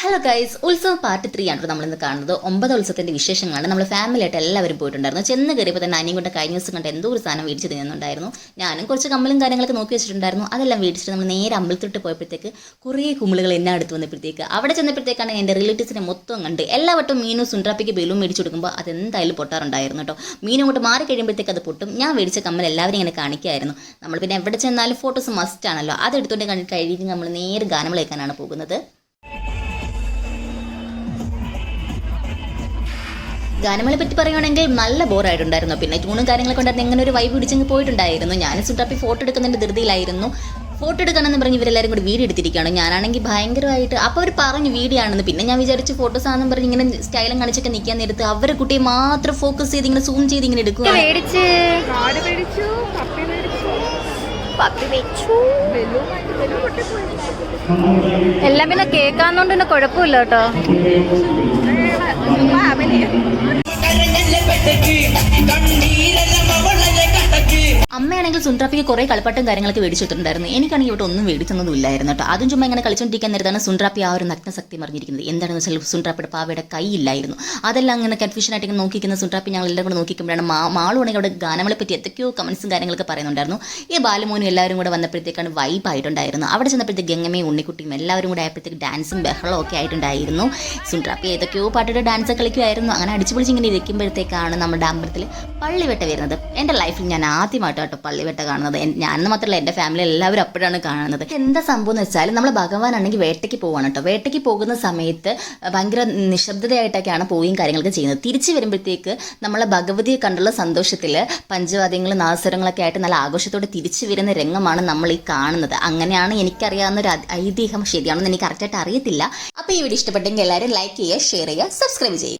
Hello guys ഉത്സവ part three ആണ് നമ്മൾ ഇന്ന് കാണുന്നത്. ഒമ്പത് ഉത്സവത്തിന്റെ വിശേഷങ്ങളാണ്. നമ്മൾ ഫാമിലി ആയിട്ട് എല്ലാവരും പോയിട്ടുണ്ടായിരുന്നു. ചെന്ന് കയറിയപ്പോൾ തന്നെ അനിയും കൊണ്ട് കഴിഞ്ഞ ദിവസം കണ്ട് എന്തോ ഒരു സാധനം മേടിച്ച് തിന്നുന്നുണ്ടായിരുന്നു. ഞാനും കുറച്ച് കമ്മലും കാര്യങ്ങളൊക്കെ നോക്കി വെച്ചിട്ടുണ്ടായിരുന്നു. അതെല്ലാം മേടിച്ചിട്ട് നമ്മൾ നേരെ അമ്പലത്തിട്ട് പോയപ്പോഴത്തേക്ക് കുറേ കുമ്പിളുകൾ എന്നെ അടുത്ത് വന്നപ്പോഴത്തേക്ക്. അവിടെ ചെന്നപ്പോഴത്തേക്കാണ് എന്റെ റിലേറ്റീവ്സിനെ മൊത്തം കണ്ട് എല്ലാ വട്ടവും മീനും സുണ്ട്രാപ്പിക്ക് ബലൂൺ മേടിച്ചു കൊടുക്കുമ്പോൾ അതെന്തായാലും പൊട്ടാറുണ്ടായിരുന്നു കേട്ടോ മീനും കൊണ്ട് മാറി കഴിയുമ്പോഴത്തേക്ക് അത് പൊട്ടും. ഞാൻ മേടിച്ച കമ്മൽ എല്ലാവരും ഇങ്ങനെ കാണിക്കായിരുന്നു. നമ്മൾ പിന്നെ എവിടെ ചെന്നാലും ഫോട്ടോസ് മസ്റ്റ് ആണല്ലോ. അത് എടുത്തുകൊണ്ട് കണ്ട് കഴിഞ്ഞ് നമ്മൾ നേരെ ഗാനം കേൾക്കാനാണ് പോകുന്നത്. ഗാനങ്ങളെ പറ്റി പറയുകയാണെങ്കിൽ നല്ല ബോറായിട്ടുണ്ടായിരുന്നു. പിന്നെ ട്യൂണും കാര്യങ്ങളൊക്കെ ഉണ്ടായിരുന്നു. എങ്ങനെ ഒരു വൈബ് പിടിച്ചങ്ങ് പോയിട്ടുണ്ടായിരുന്നു. ഞാൻ സുട്ടാപ്പി ഫോട്ടോ എടുക്കുന്നതിന്റെ ധൃതിയിലായിരുന്നു. ഫോട്ടോ എടുക്കണമെന്ന് പറഞ്ഞ് ഇവരെല്ലാവരും കൂടി വീഡിയോ എടുത്തിരിക്കുകയാണ്. ഞാനാണെങ്കിൽ ഭയങ്കരമായിട്ട് അപ്പോൾ അവർ പറഞ്ഞു വീഡിയോ ആണെന്ന്. പിന്നെ ഞാൻ വിചാരിച്ചു ഫോട്ടോസ് ആണെന്ന് പറഞ്ഞ് ഇങ്ങനെ സ്റ്റൈലും കാണിച്ചൊക്കെ നിൽക്കാൻ നേരത്ത് അവരെ കുട്ടിയെ മാത്രം ഫോക്കസ് ചെയ്ത് ഇങ്ങനെ സൂം ചെയ്ത് ഇങ്ങനെ എടുക്കുക എല്ലാം പിന്നെ കേൾക്കാന്നോണ്ട് പിന്നെ കുഴപ്പമില്ല പപ്പി വെച്ചു ബലൂൺ വാങ്ങി, ബലൂൺ പൊട്ടിപ്പോയി എല്ലാം പിന്നെ കേൾക്കാന്നോണ്ട് അമ്മയാണെങ്കിൽ സുണ്ട്രാപ്പിക്ക് കുറേ കളിപ്പാട്ടും കാര്യങ്ങളൊക്കെ മേടിച്ചിട്ടുണ്ടായിരുന്നു. എനിക്കാണെങ്കിൽ ഇവിടെ ഒന്നും മേടിച്ചൊന്നും ഇല്ലായിരുന്നു കേട്ടോ. അതും ചുമ്മാ ഇങ്ങനെ കളിച്ചുകൊണ്ടിരിക്കാൻ നേരത്താണ് സുൻട്രാപ്പി ആ ഒരു നഗ്നശക്തി മറിഞ്ഞിരിക്കുന്നത്. എന്താണെന്ന് വെച്ചാൽ സുൻട്രാപ്പിയുടെ പാവയുടെ കൈയില്ലായിരുന്നു അതെല്ലാം അങ്ങനെ ഇങ്ങനെ നോക്കിക്കുന്ന സുൻട്രാപ്പി ഞങ്ങൾ എല്ലാവരും കൂടെ നോക്കിക്കുമ്പോഴാണ് മാ മാളുവാണെങ്കിൽ അവിടെ ഗാനങ്ങളെ പറ്റി എന്തൊക്കെയോ കമൻസും കാര്യങ്ങളൊക്കെ പറയുന്നുണ്ടായിരുന്നു. ഈ ബാലുമോനും എല്ലാവരും കൂടെ വന്നപ്പോഴത്തേക്കാണ് വൈബ് ആയിട്ടുണ്ടായിരുന്നു അവിടെ ചെന്നപ്പോഴത്തേക്ക് ഗംഗമയും ഉണ്ണിക്കുട്ടിയും എല്ലാവരും കൂടെ ആയപ്പോഴത്തേക്ക് ഡാൻസും ബഹളവും ഒക്കെ ആയിട്ടുണ്ടായിരുന്നു. സുൻട്രാപ്പി ഏതൊക്കെയോ പാട്ടിട്ട് ഡാൻസ് കളിക്കുമായിരുന്നു അങ്ങനെ അടിച്ചുപൊളിച്ച് ഇങ്ങനെ ഇരിക്കുമ്പോഴത്തേക്കാണ് നമ്മുടെ അമ്പലത്തിൽ പള്ളിവെട്ട വരുന്നത്. എന്റെ ലൈഫിൽ ഞാൻ ആദ്യമായിട്ട് കേട്ടോ പള്ളിവെട്ട കാണുന്നത്. ഞാനെന്ന് മാത്രമല്ല എന്റെ ഫാമിലി എല്ലാവരും അപ്പോഴാണ് കാണുന്നത്. എന്താ സംഭവം എന്ന് വെച്ചാൽ നമ്മൾ ഭഗവാനാണെങ്കിൽ വേട്ടയ്ക്ക് പോവാണ് കേട്ടോ. വേട്ടയ്ക്ക് പോകുന്ന സമയത്ത് ഭയങ്കര നിശബ്ദതയായിട്ടൊക്കെയാണ് പോവുകയും കാര്യങ്ങളൊക്കെ ചെയ്യുന്നത്. തിരിച്ചു വരുമ്പോഴത്തേക്ക് നമ്മളെ ഭഗവതിയെ കണ്ടുള്ള സന്തോഷത്തിൽ പഞ്ചവാദ്യങ്ങളും നാസരങ്ങളൊക്കെ ആയിട്ട് നല്ല ആഘോഷത്തോടെ തിരിച്ചു വരുന്ന രംഗമാണ് നമ്മൾ ഈ കാണുന്നത്. അങ്ങനെയാണ് എനിക്കറിയാവുന്ന ഒരു ഐതിഹ്യം ശരിയാണെന്ന് എനിക്ക് കറക്റ്റായിട്ട് അറിയത്തില്ല. അപ്പോൾ ഈ വീഡിയോ ഇഷ്ടപ്പെട്ടെങ്കിൽ എല്ലാവരും ലൈക്ക് ചെയ്യുക ഷെയർ ചെയ്യുക സബ്സ്ക്രൈബ് ചെയ്യുക.